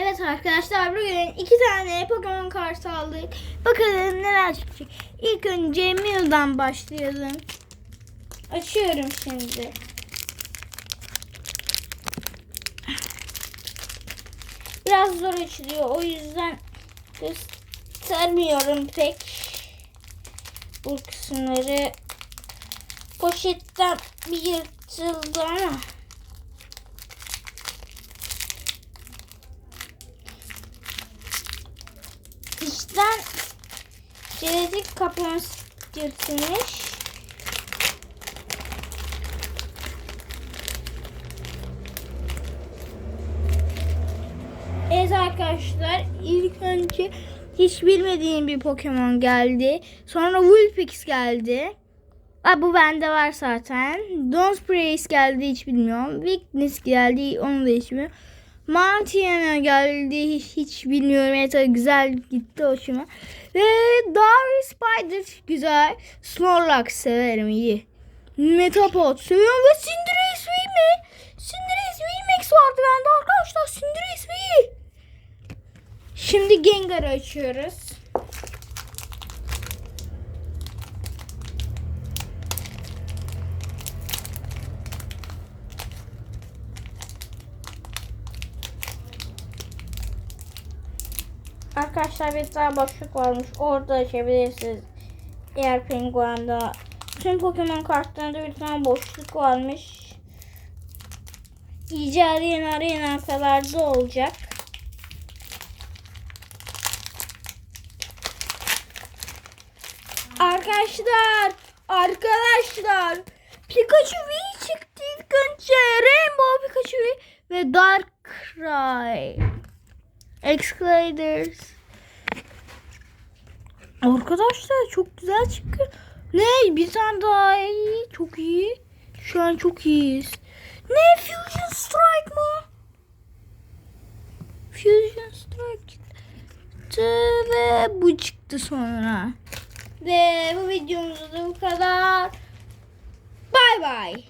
Evet arkadaşlar bugün iki tane Pokemon kart aldık. Bakalım neler çıkacak. İlk önce Mew'dan başlayalım. Açıyorum şimdi. Biraz zor açılıyor. O yüzden göstermiyorum pek. Bu kısımları poşetten bir yırtıldı ama. İçten jelatik kaplaması yırtılmış. Evet arkadaşlar ilk önce hiç bilmediğim bir Pokemon geldi. Sonra Vulpix geldi. Aa, bu bende var zaten. Donspirace geldi hiç bilmiyorum. Weakness geldi onu da hiç bilmiyorum. Mountaina geldi hiç, bilmiyorum. Evet güzel gitti hoşuma. Ve Dark Spider güzel. Snorlax severim iyi. Metapod seviyorum ve Cinderace V mi? Cinderace VMAX vardı bende arkadaşlar. Cinderace V. Şimdi Gengar'ı açıyoruz. Arkadaşlar bir tane boşluk varmış. Orada açabilirsiniz. Eğer penguanda. Tüm Pokemon kartlarında bir tane boşluk varmış. İyice arayan arayan arkalarda olacak. Arkadaşlar, arkadaşlar. Pikachu V çıktı ilk önce. Rainbow Pikachu V ve Darkrai. Excladers. Arkadaşlar çok güzel çıktı. Ne? Bir tane daha iyi. Çok iyi. Şu an çok iyiyiz. Ne? Fusion Strike mı? Fusion Strike çıktı ve bu çıktı sonra. Ve bu videomuzda da bu kadar. Bay bay.